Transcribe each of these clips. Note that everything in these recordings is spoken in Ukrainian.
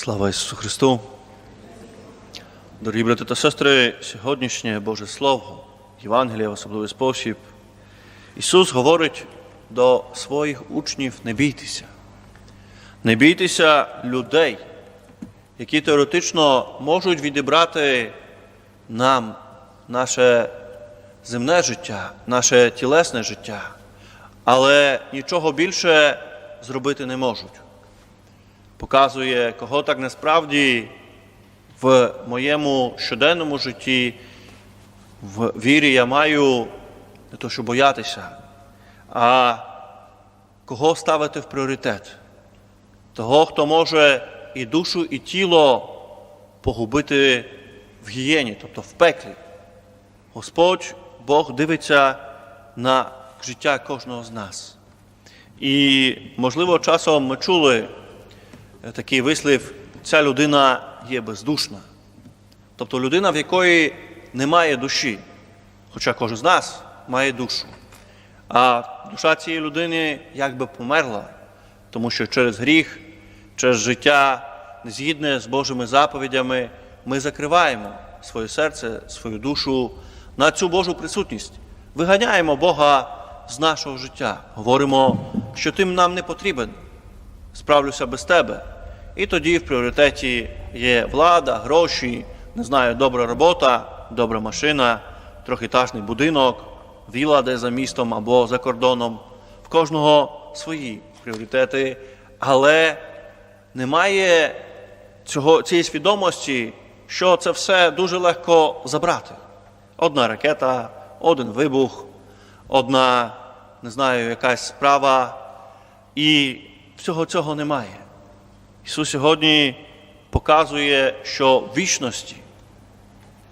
Слава Ісусу Христу! Дорогі брати та сестри, сьогоднішнє Боже Слово, Євангелія в особливий спосіб. Ісус говорить до своїх учнів: не бійтеся. Не бійтеся людей, які теоретично можуть відібрати нам наше земне життя, наше тілесне життя, але нічого більше зробити не можуть показує, кого так насправді в моєму щоденному житті, в вірі я маю не то, що боятися, а кого ставити в пріоритет. Того, хто може і душу, і тіло погубити в гієні, тобто в пеклі. Господь Бог дивиться на життя кожного з нас. І, можливо, часом ми чули такий вислів, ця людина є бездушна. Тобто людина, в якої немає душі, хоча кожен з нас має душу. А душа цієї людини якби померла, тому що через гріх, через життя, незгідне з Божими заповідями, ми закриваємо своє серце, свою душу на цю Божу присутність. Виганяємо Бога з нашого життя. Говоримо, що тим нам не потрібен справлюся без тебе. І тоді в пріоритеті є влада, гроші, не знаю, добра робота, добра машина, трьохетажний будинок, віла де за містом або за кордоном. В кожного свої пріоритети, але немає цього, цієї свідомості, що це все дуже легко забрати. Одна ракета, один вибух, одна, не знаю, якась справа. І всього цього немає. Ісус сьогодні показує, що в вічності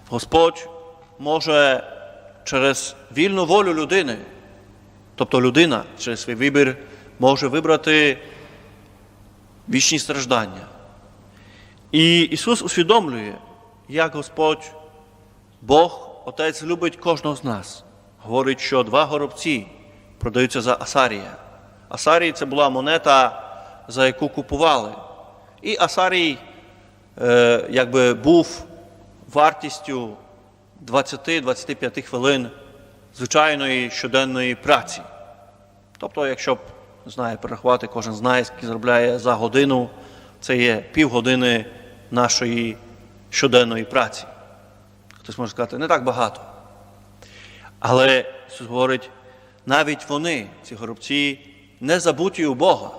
Господь може через вільну волю людини, тобто людина через свій вибір може вибрати вічні страждання. І Ісус усвідомлює, як Господь, Бог, Отець любить кожного з нас. Говорить, що два горобці продаються за Асарія. Асарій це була монета, за яку купували. І Асарій е, якби був вартістю 20-25 хвилин звичайної щоденної праці. Тобто, якщо б не знаю, перерахувати, кожен знає, скільки заробляє за годину, це є півгодини нашої щоденної праці. Хтось може сказати, не так багато. Але Ісус говорить, навіть вони, ці горобці, не забуті у Бога,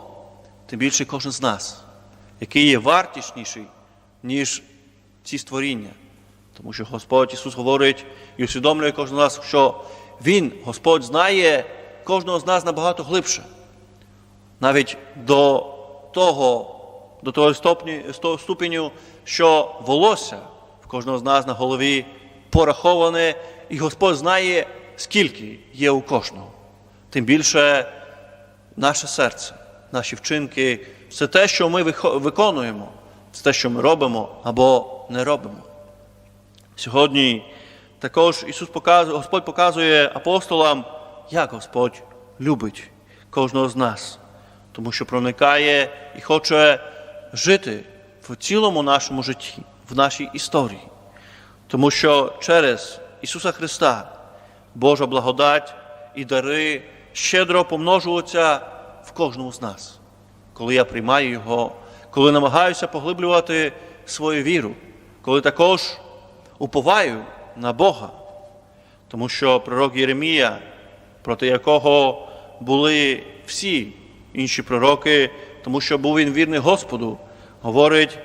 тим більше кожен з нас, який є вартісніший, ніж ці створіння. Тому що Господь Ісус говорить і усвідомлює кожного з нас, що Він, Господь, знає кожного з нас набагато глибше. Навіть до того, до того ступеню, що волосся в кожного з нас на голові пораховане, і Господь знає, скільки є у кожного. Тим більше наше серце, наші вчинки, все те, що ми виконуємо, це те, що ми робимо або не робимо. Сьогодні також Ісус показує, Господь показує апостолам, як Господь любить кожного з нас, тому що проникає і хоче жити в цілому нашому житті, в нашій історії. Тому що через Ісуса Христа Божа благодать і дари щедро помножуються в кожному з нас, коли я приймаю Його, коли намагаюся поглиблювати свою віру, коли також уповаю на Бога. Тому що пророк Єремія, проти якого були всі інші пророки, тому що був він вірний Господу, говорить,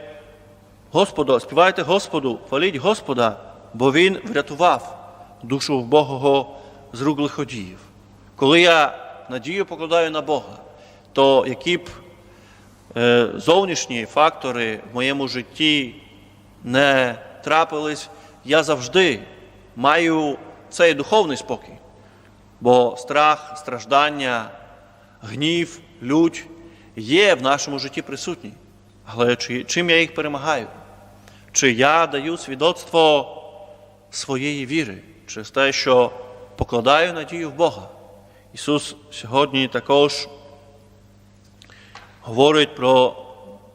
Господу, співайте Господу, хваліть Господа, бо Він врятував душу вбогого з рук лиходіїв. Коли я надію покладаю на Бога, то які б е, зовнішні фактори в моєму житті не трапились, я завжди маю цей духовний спокій. Бо страх, страждання, гнів, лють є в нашому житті присутні. Але чи, чим я їх перемагаю? Чи я даю свідоцтво своєї віри через те, що покладаю надію в Бога? Ісус сьогодні також говорить про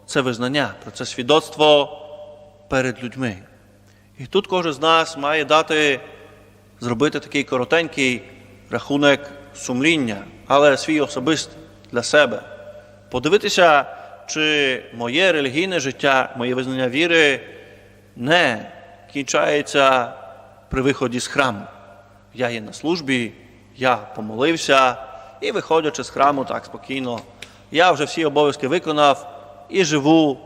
це визнання, про це свідоцтво перед людьми. І тут кожен з нас має дати, зробити такий коротенький рахунок сумління, але свій особистий для себе. Подивитися, чи моє релігійне життя, моє визнання віри не кінчається при виході з храму. Я є на службі, я помолився і, виходячи з храму так спокійно, я вже всі обов'язки виконав і живу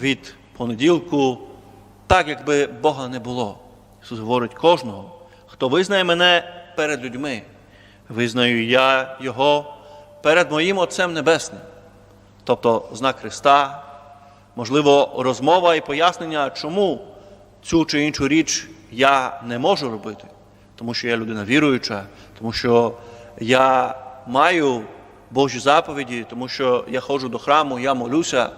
від понеділку, так, якби Бога не було. Ісус говорить кожного, хто визнає мене перед людьми, визнаю я Його перед моїм Отцем Небесним. Тобто знак Христа, можливо, розмова і пояснення, чому цю чи іншу річ я не можу робити, тому що я людина віруюча, тому що я маю Божі заповіді, тому що я ходжу до храму, я молюся.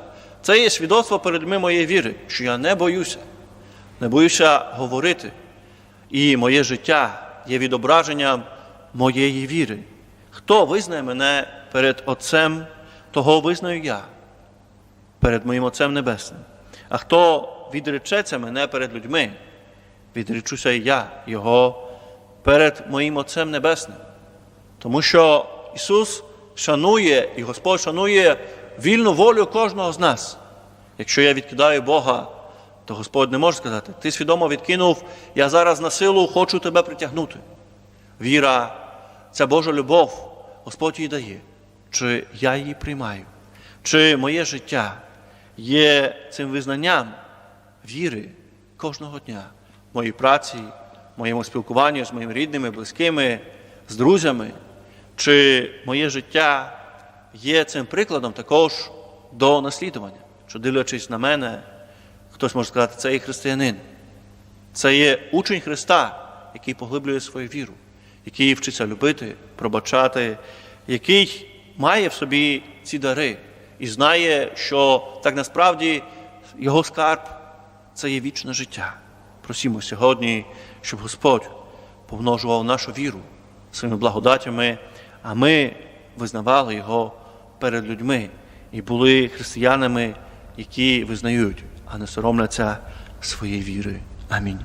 Це є свідоцтво перед людьми моєї віри, що я не боюся, не боюся говорити. І моє життя є відображенням моєї віри. Хто визнає мене перед Отцем, того визнаю я, перед моїм Отцем Небесним. А хто відречеться мене перед людьми, відречуся і я Його перед моїм Отцем Небесним. Тому що Ісус шанує і Господь шанує вільну волю кожного з нас. Якщо я відкидаю Бога, то Господь не може сказати, ти свідомо відкинув, я зараз на силу хочу тебе притягнути. Віра, ця Божа любов, Господь її дає. Чи я її приймаю? Чи моє життя є цим визнанням віри кожного дня в моїй праці, моєму спілкуванні з моїми рідними, близькими, з друзями? Чи моє життя є цим прикладом також до наслідування? Що дивлячись на мене, хтось може сказати, це є християнин, це є учень Христа, який поглиблює свою віру, який вчиться любити, пробачати, який має в собі ці дари і знає, що так насправді його скарб це є вічне життя. Просімо сьогодні, щоб Господь помножував нашу віру своїми благодатями, а ми визнавали його перед людьми і були християнами, які визнають, а не соромляться своєї віри. Амінь.